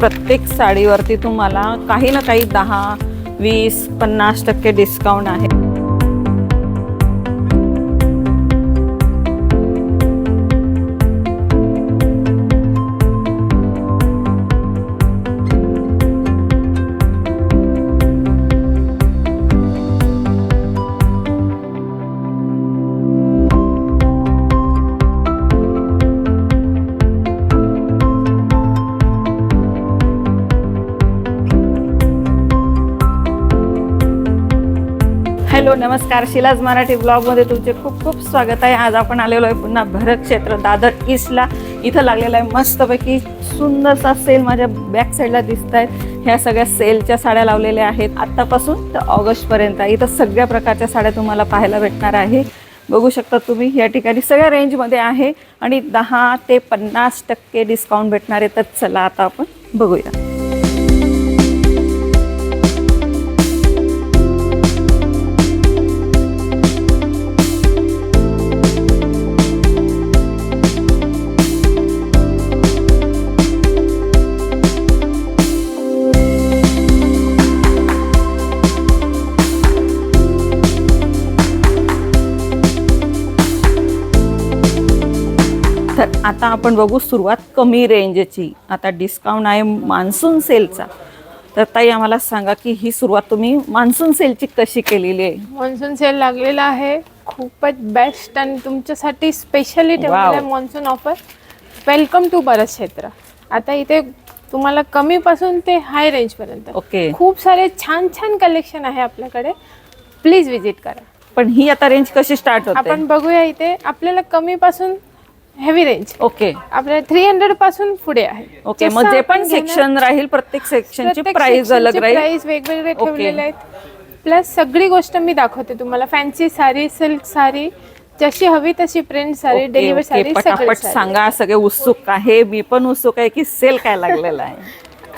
प्रत्येक साडीवरती तुम्हाला काही ना काही दहा वीस पन्नास टक्के डिस्काउंट आहे. नमस्कार शिलाज मराठी ब्लॉगमध्ये तुमचे खूप खूप स्वागत आहे. आज आपण आलेलो आहे पुन्हा भरत क्षेत्र दादर ईस्टला. इथं लागलेला आहे मस्तपैकी सुंदरसा सेल माझ्या बॅक साईडला दिसत आहेत. ह्या सगळ्या सेलच्या साड्या लावलेल्या आहेत. आत्तापासून तर ऑगस्टपर्यंत इथं सगळ्या प्रकारच्या साड्या तुम्हाला पाहायला भेटणार आहे. बघू शकता तुम्ही या ठिकाणी सगळ्या रेंजमध्ये आहे. आणि दहा ते पन्नास टक्के डिस्काउंट भेटणार आहे. तर चला आता आपण बघूया. तर आता आपण बघू सुरुवात कमी रेंजची. आता डिस्काउंट आहे मान्सून सेलचा. तर ताई आम्हाला सांगा की ही सुरुवात तुम्ही मान्सून सेलची कशी केलेली आहे? मॉन्सून सेल लागलेला आहे. खूपच बेस्ट आणि तुमच्यासाठी स्पेशली ठेवलेलं आहे Wow. Monsoon offer welcome to Baras Kshetra. आता इथे तुम्हाला कमीपासून ते हाय रेंजपर्यंत ओके खूप सारे छान छान कलेक्शन आहे आपल्याकडे. प्लीज विजिट करा. पण ही आता रेंज कशी स्टार्ट होते? आपण बघूया इथे आपल्याला कमीपासून हेवी रेंज ओके आपल्याला थ्री हंड्रेडपासून पुढे आहे. ओके मग जे पण सेक्शन राहील प्रत्येक सेक्शनची प्राइस अलग राहील. price वेगवेगळे. ठेवलेले आहेत. प्लस सगळी गोष्ट मी दाखवते तुम्हाला. फॅन्सी साडी सिल्क साडी जशी हवी तशी प्रिंट साडी डेलिव्हरी. साडी सगळी पटापट. सांगा सगळे उत्सुक आहे. मी पण उत्सुक आहे की सेल काय लागलेला आहे.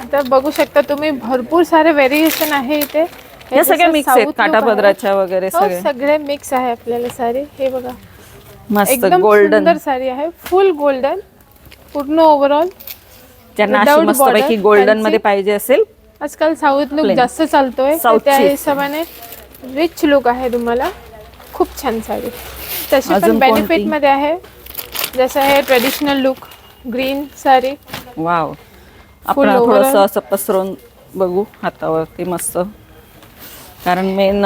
आता बघू शकता तुम्ही भरपूर सारे व्हेरिएशन आहे इथे. हे या सगळ्या जसं मिक्स आहेत. काठापदराच्या वगैरे हो, सगळे. सगळे मिक्स आहे आपल्याला साडी हे बघा. मस्त एकदम गोल्डन सुंदर साडी आहे. फुल गोल्डन पूर्ण ओव्हरऑल ज्यांना अशी without मस्तपैकी border, गोल्डन fancy. मध्ये पाहिजे असेल. आजकाल साऊथ लुक Plain. जास्त चालतोय. तर South त्या ची. हिशोबाने रिच लुक आहे तुम्हाला. खूप छान साडी. तशी अजून पण बेनिफिट? मध्ये आहे. जसं आहे traditional look green sari. Wow आपण Full थोडस overall. असं पसरून बघू हातावरती मस्त. कारण मेन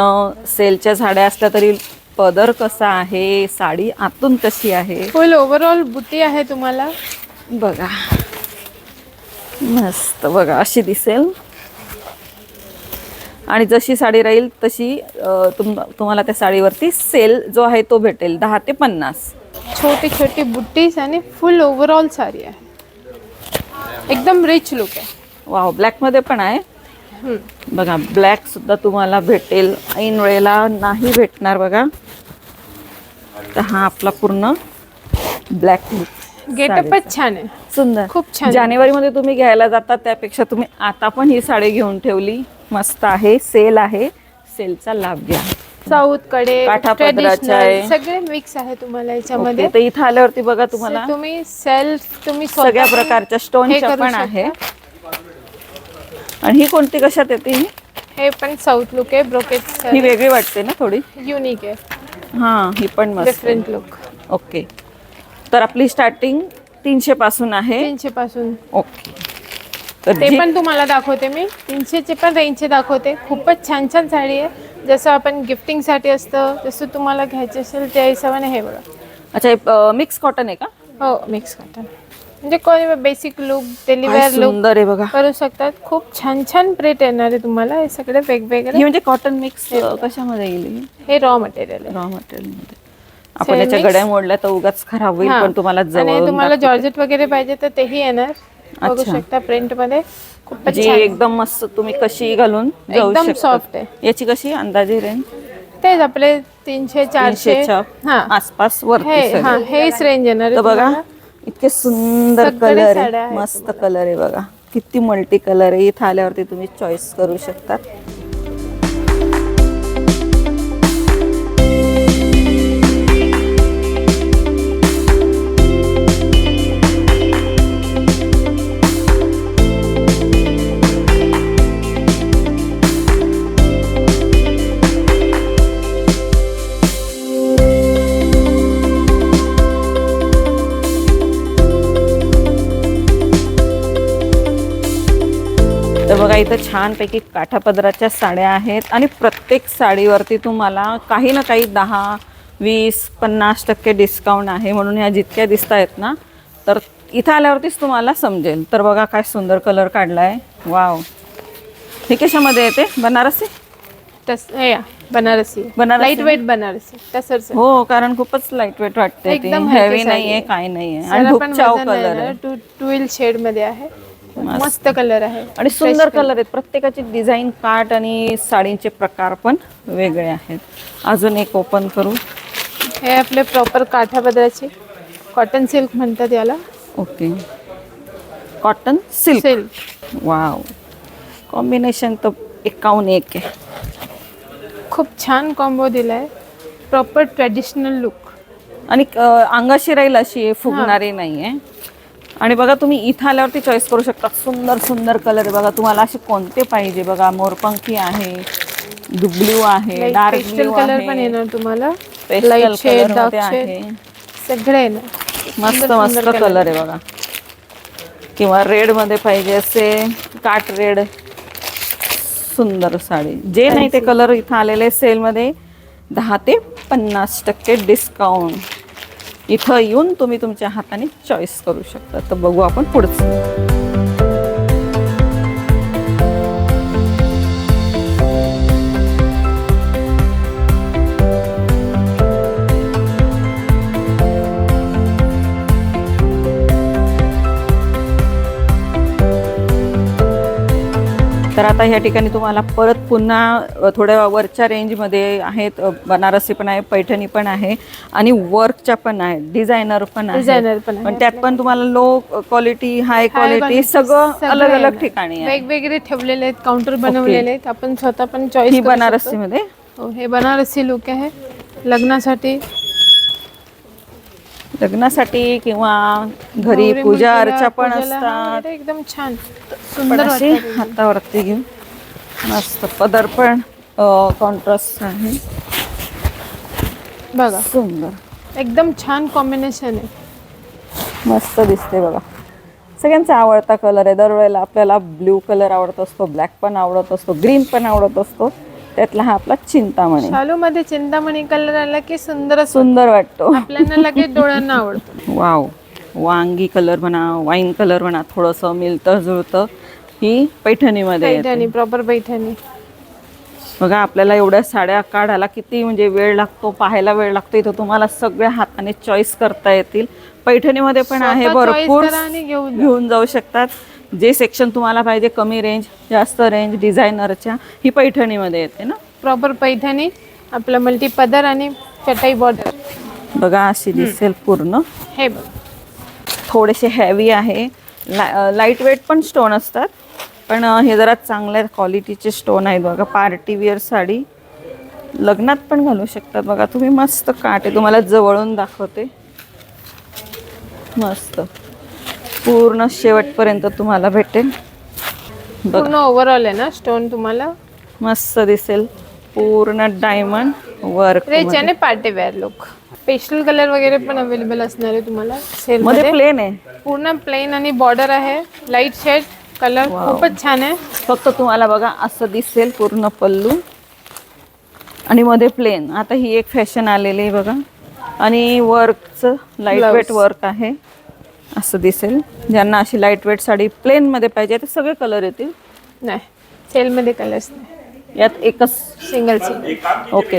सेलच्या झाड्या असल्या तरी पदर कसा आहे? साडी आतून कशी आहे? फुल ओव्हरऑल बुटी आहे तुम्हाला. बघा. मस्त बघा अशी दिसेल. आणि जशी साडी राहील तशी तुम तुम्हाला त्या साडीवरती सेल जो आहे तो भेटेल दहा ते पन्नास. छोटी छोटी बुट्टीज आणि फुल ओव्हरऑल साडी आहे. एकदम रिच लुक आहे. वाव ब्लॅकमध्ये पण आहे. बघा ब्लॅक सुद्धा तुम्हाला भेटेल. ऐन वेळेला नाही भेटणार बघा. तर हा आपला पूर्ण ब्लॅक गेटअपच छान आहे. सुंदर. खूप छान. जानेवारी मध्ये तुम्ही घ्यायला जाता त्यापेक्षा तुम्ही आता पण ही साडी घेऊन ठेवली. मस्त आहे सेल आहे. सेलचा लाभ घ्या. साऊथकडे. सगळे मिक्स आहे तुम्हाला याच्यामध्ये. तर इथं आल्यावरती बघा तुम्हाला तुम्ही सेल्फ तुम्ही सगळ्या प्रकारच्या स्टोनच्या करू पण. आहे. आणि ही कोणती कशात येते ही? हे पण साऊथ लुक आहे ब्रोकेट ही वेगळी वाटते ना थोडी? युनिक आहे. हा ही पण मस्त. डिफरंट लुक ओके तर आपली स्टार्टिंग तीनशे पासून आहे. तीनशे पासून. ओके तर ते जी- पण तुम्हाला दाखवते मी. तीनशेचे पण रेंजचे दाखवते. खूपच छान छान साडी आहे. जसं आपण गिफ्टिंगसाठी असतं जसं तुम्हाला घ्यायचे असेल त्या हिशोबाने हे बघा. अच्छा मिक्स कॉटन आहे का? हो मिक्स कॉटन म्हणजे कोणी बेसिक लुक डेली काय वेअर लुक सुंदर आहे बघा. करू शकतात. खूप छान छान प्रेट येणार आहे तुम्हाला. हे सगळे वेगवेगळे. ही म्हणजे कॉटन मिक्स कशामध्ये गेली हे? रॉ मटेरियल आहे. रॉ मटेरियलमध्ये. आपण. गड्या मोडल्या तर उगाच खराब होईल. पण तुम्हाला जवळ तुम्हाला जॉर्जेट वगैरे पाहिजे तर तेही येणार. बघू. शकता प्रिंटमध्ये. खूपच जी छान. एकदम मस्त तुम्ही कशी घालून एकदम soft आहे. याची कशी अंदाजे रेंज तेच आपले तीनशे चारशे. हा. आसपास हे. हा हेच रेंज येणार बघा. इतके सुंदर कलर आहे मस्त कलर आहे बघा. किती मल्टी कलर आहे इथं आल्यावरती तुम्ही चॉईस करू शकता. बघा इथं छानपैकी काठापदराच्या साड्या आहेत आणि प्रत्येक साडीवरती तुम्हाला काही ना काही दहा वीस पन्नास टक्के डिस्काउंट आहे म्हणून ह्या जितक्या दिसत आहेत ना तर इथं आल्यावरतीच तुम्हाला समजेल. तर बघा काय सुंदर कलर काढला आहे वाव हे कशामध्ये येते? बनारसी? तस हे या, Banarasi. Banarasi light weight Banarasi. तसंच आहे. हो कारण खूपच लाइट वेट वाटते एकदम हेवी नाहीये आहे. काय नाहीये. आणि जरा पण धूपचाव वजन नाही कलर आहे. टू ट्वेल शेडमध्ये आहे. मस्त. कलर आहे. आणि सुंदर कलर आहेत. प्रत्येकाची डिझाईन काट आणि साडींचे प्रकार पण वेगळे आहेत. अजून एक ओपन करू. हे आपले प्रॉपर काठापदराचे कॉटन सिल्क म्हणतात याला. Okay cotton silk silk wow combination तर एकावन्न एक आहे. खूप छान कॉम्बो दिलाय. प्रॉपर ट्रेडिशनल लुक आणि अंगाशी राहील अशी फुगणारी नाही आहे आणि बघा तुम्ही इथं आल्यावरती चॉईस करू शकता. सुंदर सुंदर कलर आहे बघा. तुम्हाला असे कोणते पाहिजे बघा? मोरपंखी आहे ब्ल्यू आहे डार्क ब्ल्यू कलर पण येणार तुम्हाला. पेस्टल कलरमध्ये आहे. सगळे मस्त मस्त कलर आहे बघा. किंवा रेडमध्ये पाहिजे असे काट रेड सुंदर साडी. जे नाही ते कलर इथं आलेले सेलमध्ये दहा ते पन्नास टक्के डिस्काउंट इथं येऊन तुम्ही तुमच्या हाताने चॉईस करू शकता. तर बघू आपण पुढचं. तर आता ह्या ठिकाणी तुम्हाला परत पुन्हा थोड्या वरच्या रेंजमध्ये आहेत बनारसी पण आहे पैठणी पण आहे आणि वर्कच्या पण आहे डिझायनर पण आहे Designer पण पण त्यात पण तुम्हाला लो क्वालिटी हाय क्वालिटी सगळं अलग अलग ठिकाणी वेगवेगळे ठेवलेले आहेत काउंटर बनवलेले आहेत. आपण स्वतः पण चॉईस बनारसी मध्ये हो हे बनारसी लुक आहे. लग्नासाठी लग्नासाठी किंवा घरी गौरी पूजा अर्चा पण पूजेला, हा, असतात. वगैरे एकदम छान. पण सुंदर अशी वाटतं हातावरती घेऊन मस्त पदर पण कॉन्ट्रास्ट आहे बघा. सुंदर. एकदम छान कॉम्बिनेशन आहे. मस्त दिसते बघा. सगळ्यांचा आवडता कलर आहे. दरवेळेला आपल्याला ब्ल्यू कलर आवडत असतो ब्लॅक पण आवडत असतो ग्रीन पण आवडत असतो. त्यातला हा आपला चिंतामणी. शालू मध्ये चिंतामणी कलर आला की सुंदरच सुंदर वाटतो. आपल्याला लगेच डोळ्यांना आवडतो. वाव. वांगी कलर म्हणा वाईन कलर म्हणा थोडंसं मिळतं जुळतं ही पैठणीमध्ये. पैठणी प्रॉपर पैठणी. बघा आपल्याला एवढ्या साड्या काढायला किती म्हणजे वेळ लागतो पाहायला वेळ लागतो. इथं तुम्हाला सगळ्या हाताने चॉईस करता येतील. पैठणीमध्ये पण आहे भरपूर. घेऊन जाऊ शकतात. जे सेक्शन तुम्हाला पाहिजे कमी रेंज जास्त रेंज डिझायनरच्या ही पैठणीमध्ये येते ना? प्रॉपर पैठणी आपलं मल्टी पदर आणि चटाई बॉर्डर बघा अशी दिसेल पूर्ण. हे बघ. थोडेसे हेवी आहे. ला लाइट वेट पण स्टोन असतात. पण हे जरा चांगल्या क्वालिटीचे स्टोन आहेत बघा. Party wear sari. लग्नात पण घालू शकतात बघा. तुम्ही मस्त काटे. तुम्हाला जवळून दाखवते. मस्त. पूर्ण शेवटपर्यंत तुम्हाला भेटेल पूर्ण ओव्हरऑल आहे ना स्टोन तुम्हाला? मस्त दिसेल. पूर्ण डायमंड वर्क रेच आणि party wear look pastel colour वगैरे पण अवेलेबल असणार आहे तुम्हाला. सेल मध्ये प्लेन आहे. पूर्ण प्लेन आणि बॉर्डर आहे. Light shade colour. खूपच छान आहे. फक्त तुम्हाला बघा असं दिसेल पूर्ण पल्लू. आणि मध्ये प्लेन आता ही एक फॅशन आलेली आहे बघा. आणि वर्कचं लाइट वेट. वर्क आहे. असं दिसेल. ज्यांना अशी लाइट वेट साडी प्लेनमध्ये पाहिजे ते सगळे कलर येतील. नाही सेलमध्ये कलर्स नाही. यात एकच सिंगल सिंगल ओके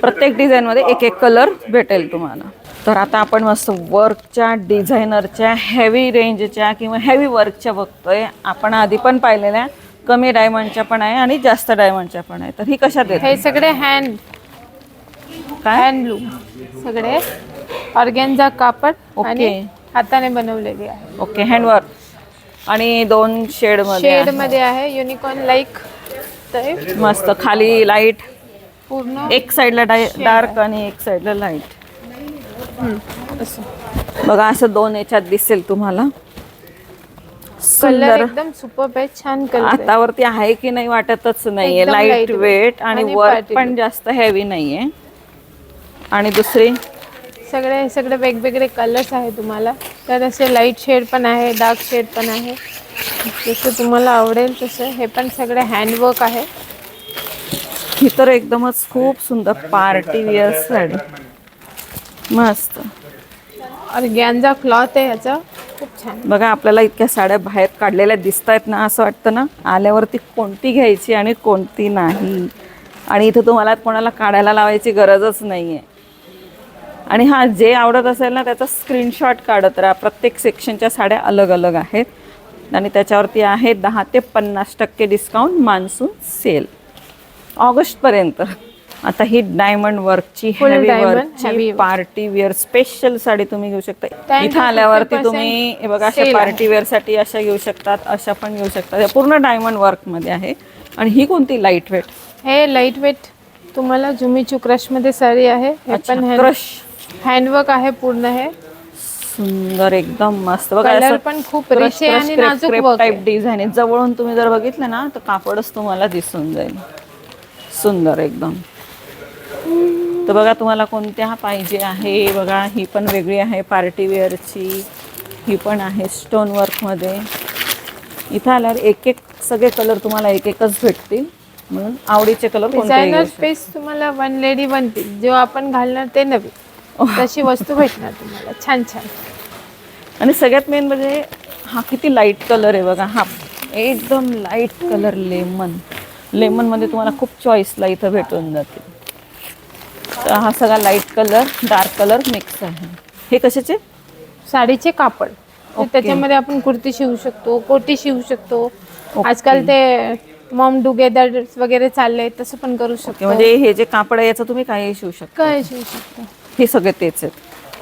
प्रत्येक डिझाईनमध्ये एक एक कलर भेटेल तुम्हाला. तर आता आपण मस्त वर्कच्या डिझायनरच्या हेवी रेंजच्या किंवा हेवी वर्कच्या बघतोय. आपण आधी पण पाहिलेल्या कमी डायमंडच्या पण आहे आणि जास्त डायमंडच्या पण आहे. तर ही कशात येते हे सगळे हँड काय? हँडलूम सगळे. ऑर्गॅनचा कापड ओके. हाताने बनवलेली आहे. ओके हँडवर्क आणि दोन शेडमध्ये शेड आहे. मध्ये आहे युनिकॉर्न लाईक मस्त खाली लाइट पूर्ण एक साइडला डार्क आणि एक साइडला लाइट असं. बघा असं दोन याच्यात दिसेल तुम्हाला. कलर सुंदर एकदम सुपर आहे छान कलर आहे. आतावरती आहे की नाही वाटतच नाहीये. एकदम लाइट lightweight वेट आणि आणि वर्क party पण look. जास्त हेवी नाहीये. आणि दुसरी? सगळे सगळे वेगवेगळे कलर्स आहे तुम्हाला. तर असे लाइट शेड पण आहे डार्क शेड पण आहे. जसं तुम्हाला आवडेल तसं. हे पण सगळे हँडवर्क आहे. ही तर एकदमच खूप सुंदर पार्टी वेअर साडी. मस्त. और गॅनजा क्लॉथ आहे ह्याचा खूप छान. बघा आपल्याला इतक्या साड्या बाहेर काढलेल्या दिसत आहेत ना असं वाटतं ना आल्यावरती कोणती घ्यायची आणि कोणती नाही. आणि इथं तुम्हाला कोणाला काढायला लावायची गरजच नाही आहे आणि हा जे आवडत असेल ना त्याचा स्क्रीनशॉट काढत राहा. प्रत्येक सेक्शनच्या साड्या अलग अलग आहेत. आणि त्याच्यावरती आहे दहा ते पन्नास टक्के डिस्काउंट मान्सून सेल ऑगस्टपर्यंत आता ही डायमंड वर्कची हेवी वर्कची. पार्टी वेअर स्पेशल साडी तुम्ही घेऊ शकता. इथं आल्यावरती 50% तुम्ही हे बघा अशा. पार्टी वेअरसाठी अशा घेऊ शकतात अशा पण घेऊ शकतात. हे पूर्ण डायमंड वर्कमध्ये आहे. आणि ही कोणती? लाइट वेट हे लाइट वेट तुम्हाला जुमीचू क्रशमध्ये साडी आहे. पण क्रश हँडवर्क आहे पूर्ण हे. सुंदर एकदम मस्त. बघा कलर पण खूप रिच आहे आणि नाजूक वर्क टाईप. डिझाईन आहे. जवळून तुम्ही जर बघितलं ना तर कापडच तुम्हाला दिसून जाईल. सुंदर एकदम. तर बघा तुम्हाला कोणत्या पाहिजे आहे? बघा ही पण वेगळी आहे पार्टी वेअरची ही पण आहे स्टोन वर्कमध्ये इथं आल्यावर एक एक सगळे कलर तुम्हाला एक एकच भेटतील. म्हणून आवडीचे कलर कोणते डिझायनर स्पेस तुम्हाला वन लेडी वन पीस जो आपण घालणार ते नवी तशी वस्तू भेटणार तुम्हाला. छान छान. आणि सगळ्यात मेन म्हणजे हा किती लाइट कलर आहे बघा. हा एकदम लाइट कलर लेमन लेमनमध्ये तुम्हाला खूप चॉईसला इथं भेटून जाते. तर हा सगळा light colour dark colour mix आहे. हे कशाचे? साडीचे कापड. ओके. त्याच्यामध्ये आपण कुर्ती शिवू शकतो कोटी शिवू शकतो. आजकाल ते मॉम टुगेदर वगैरे चालले तसं पण करू शकतो. म्हणजे हे जे कापड आहे याचं तुम्ही काही शिवू शकता. काय शिवू शकतो. हे सगळे तेच आहेत.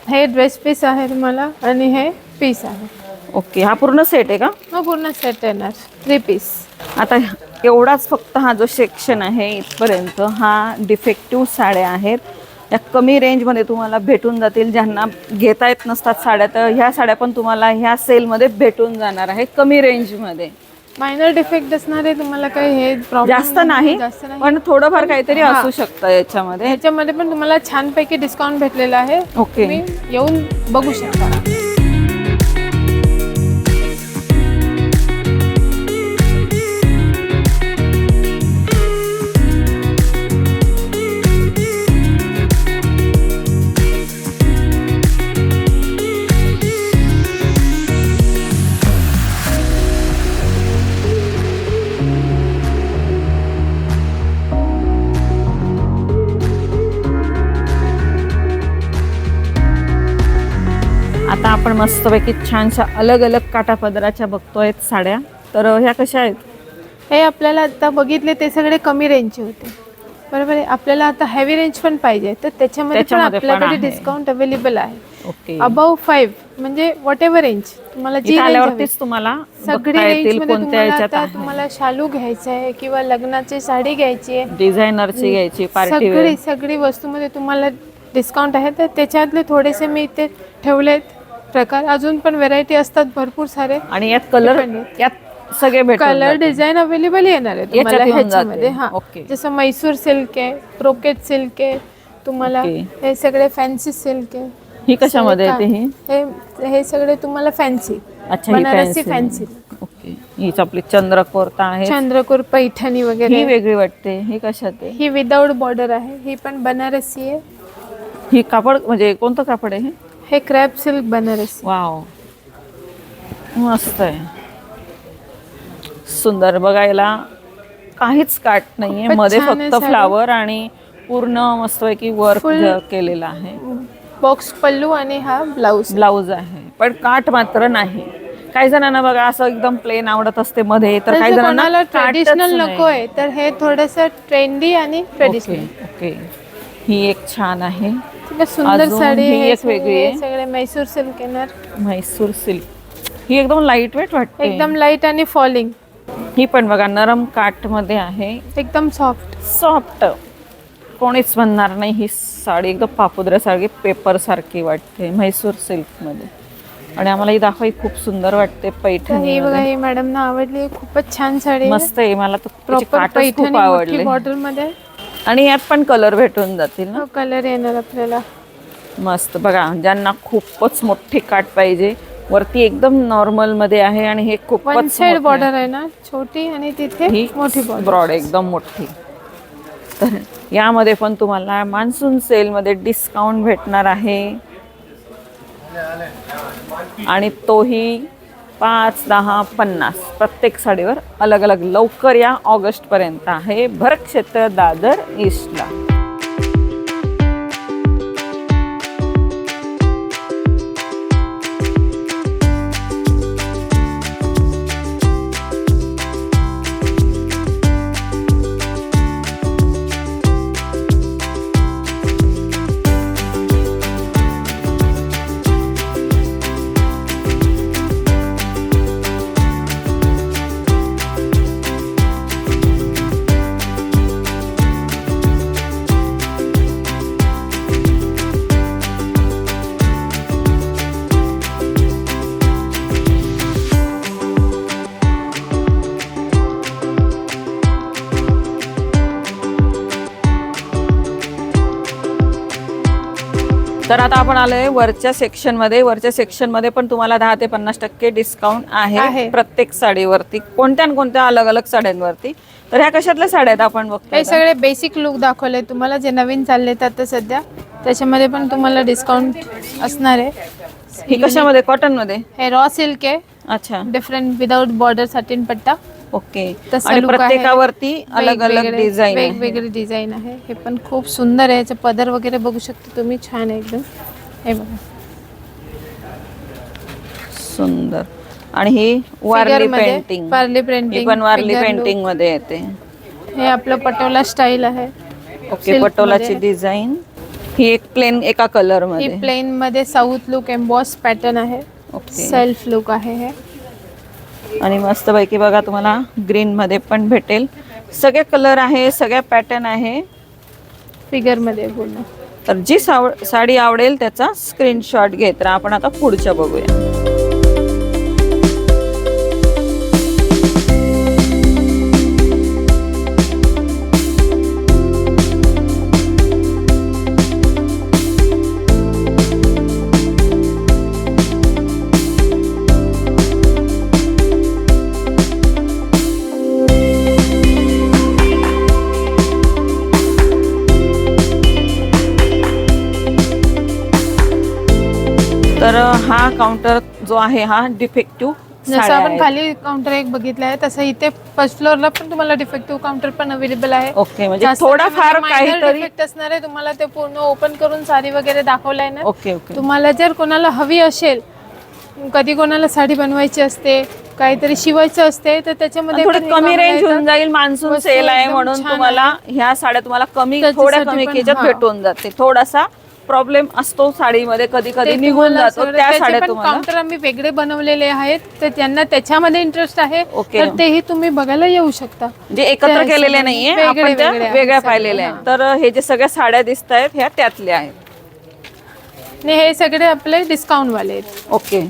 हे ड्रेस पीस आहे तुम्हाला आणि हे पीस आहे. ओके हा पूर्ण सेट आहे का? मग पूर्ण सेट येणार. थ्री पीस आता एवढाच फक्त हा जो सेक्शन आहे इथपर्यंत हा डिफेक्टिव्ह साड्या आहेत. या कमी रेंजमध्ये तुम्हाला भेटून जातील. ज्यांना घेता येत नसतात साड्या तर ह्या साड्या पण तुम्हाला ह्या सेलमध्ये भेटून जाणार आहे कमी रेंजमध्ये मायनर डिफेक्ट असणारे तुम्हाला काही हे प्रॉब्लेम जास्त नाही जास्त नाही. पण थोडंफार काहीतरी हा. असू शकतं याच्यामध्ये. ह्याच्यामध्ये पण तुम्हाला छानपैकी डिस्काउंट भेटलेला आहे. ओके तुम्ही येऊन बघू शकता. आपण मस्तपैकी छानशा अलग अलग काटापदराच्या बघतोय साड्या. तर ह्या कशा आहेत? हे आपल्याला आता बघितले ते सगळे कमी रेंजचे होते. बरोबर आहे? आपल्याला आता हेवी रेंज पण पाहिजे. तर त्याच्यामध्ये पण त्याच्यामध्ये पण आपल्याकडे आहे. डिस्काउंट अवेलेबल आहे. ओके अबाव फाईव्ह म्हणजे वॉट एव्हर रेंज तुम्हाला जी इथं range हवी. आल्यावरतीच तुम्हाला सगळी बघता रेंज येतील मध्ये कोणत्या तुम्हाला याच्यात आता आहे. तुम्हाला शालू घ्यायचा आहे किंवा लग्नाची साडी घ्यायची आहे. डिझायनरची घ्यायची पार्टी सगळी सगळी वस्तूमध्ये तुम्हाला डिस्काउंट आहे. तर त्याच्यातले थोडेसे मी इथे ठेवलेत. प्रकार अजून पण व्हेरायटी असतात भरपूर सारे. आणि यात कलर. यात सगळे कलर. डिझाईन अवेलेबल येणार आहे तुम्हाला ह्याच्यामध्ये. हा. जसं मैसूर सिल्क आहे ब्रोकेट सिल्क आहे तुम्हाला. हे सगळे फॅन्सी सिल्क आहे. ही कशामध्ये येते ही? हे हे सगळे तुम्हाला फॅन्सी अच्छा ही बनारसी फॅन्सी ओके हीच आपली चंद्रकोरता आहे. चंद्रकोर पैठणी ही वगैरे वेगळी वाटते. ही कशात आहे? ही विदाऊट बॉर्डर आहे. ही पण बनारसी आहे. ही कापड म्हणजे कोणतं कापड आहे हे क्रॅप सिल्क बनारसी. वाव मस्त आहे. सुंदर बघायला काहीच काट नाहीये. खूपच मध्ये छान आहे फक्त साडी. फ्लावर आणि पूर्ण मस्तपैकी वर्क Full- केलेलं आहे. बॉक्स पल्लू आणि हा ब्लाऊज ब्लाऊज आहे. पण काठ मात्र नाही. काही जणांना बघा असं एकदम प्लेन आवडत असते मध्ये तर काही जणांना कोणाला ट्रेडिशनल. नको आहे. तर हे थोडस ट्रेंडी आणि ट्रेडिशनल ओके ही एक छान आहे. सुंदर अजून साडी ही एक वेगळी आहे. सगळे मैसूर सिल्क येणार. म्हैसूर सिल्क ही एकदम लाइट वेट वाटते. एकदम लाइट आणि फॉलिंग ही पण बघा नरम काठमध्ये आहे. एकदम सॉफ्ट सॉफ्ट कोणीच म्हणणार नाही ही साडी एकदम पापुद्र्यासारखी पेपर सारखी वाटते म्हैसूर सिल्कमध्ये आणि आम्हाला ही दाखवा ही खूप सुंदर वाटते तर पैठणी ही बघा ही मॅडम ना आवडली खूपच छान साडी मस्त आहे मला तर प्रॉपर काठच पैठणी खूप आवडले. बॉर्डरमध्ये. आणि यात पण कलर भेटून जातील ना? कलर येणार आपल्याला. मस्त. बघा ज्यांना खूपच मोठी काट पाहिजे वरती एकदम नॉर्मलमध्ये आहे आणि हे वन खूपच साइड बॉर्डर आहे. ना? छोटी आणि तिथे ही मोठी बॉर्डर ब्रॉड एकदम मोठी. तर यामध्ये पण तुम्हाला मान्सून सेलमध्ये डिस्काउंट भेटणार आहे. आणि तोही पाच दहा पन्नास. प्रत्येक साडीवर अलग अलग लवकर या ऑगस्टपर्यंत आहे. भरक्षेत्र दादर ईस्टला. तर आता आपण आलोय वरच्या सेक्शनमध्ये. वरच्या सेक्शनमध्ये पण तुम्हाला दहा ते पन्नास टक्के डिस्काउंट आहे आहे. प्रत्येक साडीवरती. कोणत्या न कोणत्या अलग अलग साड्यांवरती. तर ह्या कशातल्या साड्या आहेत आपण बघतो हे सगळे बेसिक लुक दाखवले. तुम्हाला जे नवीन चालले आता सध्या त्याच्यामध्ये पण तुम्हाला डिस्काउंट असणार आहे. ही कशामध्ये? कॉटनमध्ये? हे रॉ सिल्क आहे. अच्छा. डिफरंट विदाउट बॉर्डर साटीन पट्टा ओके. तसं आणि. प्रत्येकावरती अलग अलग डिझाईन वेगवेगळे डिझाईन आहे. हे पण खूप सुंदर आहे. याचं पदर वगैरे बघू शकता तुम्ही. छान आहे एकदम. हे बघा. सुंदर. आणि ही वारली पेंटिंग वारली पेंटिंग पण वारली पेंटिंगमध्ये येते. हे आपलं पटोला स्टाईल आहे. ओके पटोलाची. डिझाईन ही एक प्लेन एका कलरमध्ये. प्लेन मध्ये साऊथ लुक एम्बॉस पॅटर्न आहे. ओके. सेल्फ लुक आहे हे. आणि मस्तपैकी बघा तुम्हाला ग्रीन मध्ये पण भेटेल. सगळे कलर आहे सगळ्या पॅटर्न आहे. फिगरमध्ये पूर्ण तर जी साव- साडी आवडेल त्याचा स्क्रीनशॉट घे तर आपण आता पुढच्या बघूया. हा काउंटर जो आहे हा डिफेक्टिव्ह जसं आपण खाली काउंटर एक बघितलं आहे तसं इथे फर्स्ट फ्लोअरला पण तुम्हाला डिफेक्टिव्ह काउंटर पण अवेलेबल आहे. ओके म्हणजे काहीतरी defect असणार आहे तुम्हाला ते पूर्ण ओपन करून साडी वगैरे दाखवलाय ना. ओके ओके तुम्हाला जर कोणाला हवी असेल कधी कोणाला साडी बनवायची असते काहीतरी शिवायचं असते तर त्याच्यामध्ये थोडी कमी रेंज. होऊन जाईल मान्सून सेल आहे म्हणून तुम्हाला ह्या साड्या तुम्हाला कमी थोड्या कमी केच्यात. भेटून जाते. थोडासा प्रॉब्लेम असतो साडीमध्ये कधी कधी निघून जातो त्या साड्या काउंटर आम्ही वेगळे बनवलेले आहेत तर ज्यांना त्याच्यामध्ये इंटरेस्ट आहे ओके. तर तेही तुम्ही बघायला येऊ शकता. जे एकत्र केलेले नाहीये आपण त्या वेगळ्या पाहिलेल्या. आहेत. तर हे जे सगळ्या साड्या दिसत आहेत ह्या त्यातल्या आहेत. हे सगळे आपले डिस्काउंट वाले आहेत. ओके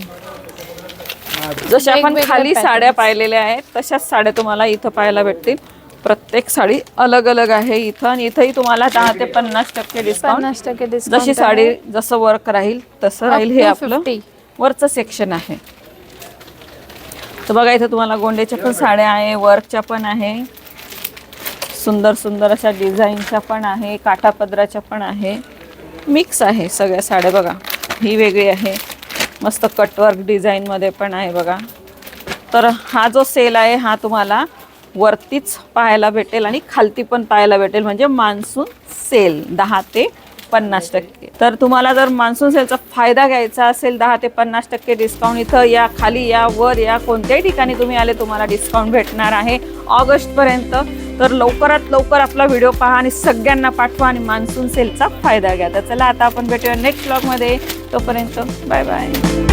जशा आपण खाली. साड्या पाहिलेल्या आहेत तशाच साड्या तुम्हाला इथं पाहायला भेटतील. प्रत्येक साडी अलग अलग आहे इथं आणि इथंही तुम्हाला दहा ते पन्नास टक्के डिस्काउंट पन्नास टक्के डिस्काउंट जशी साडी जसं वर्क राहील तसं राहील हे आपलं 50. वरचं सेक्शन आहे. तर बघा इथं तुम्हाला गोंड्याच्या पण साड्या आहे वर्कच्या पण आहे. सुंदर सुंदर अशा डिझाईनच्या पण आहे काठापदराच्या पण आहे. मिक्स आहे सगळ्या साड्या बघा. ही वेगळी आहे. मस्त कटवर्क डिझाईनमध्ये पण आहे बघा. तर हा जो सेल आहे हा तुम्हाला वरतीच पाहायला भेटेल आणि खालती पण पाहायला भेटेल. म्हणजे मान्सून सेल दहा ते पन्नास टक्के. तर तुम्हाला जर मान्सून सेलचा फायदा घ्यायचा असेल दहा ते पन्नास टक्के डिस्काउंट इथं या खाली या वर या कोणत्याही ठिकाणी तुम्ही आले तुम्हाला डिस्काउंट भेटणार आहे. ऑगस्टपर्यंत तर लवकरात लवकर आपला व्हिडिओ पहा आणि सगळ्यांना पाठवा आणि मान्सून सेलचा फायदा घ्या. तर चला आता आपण भेटूया नेक्स्ट ब्लॉगमध्ये तोपर्यंत बाय बाय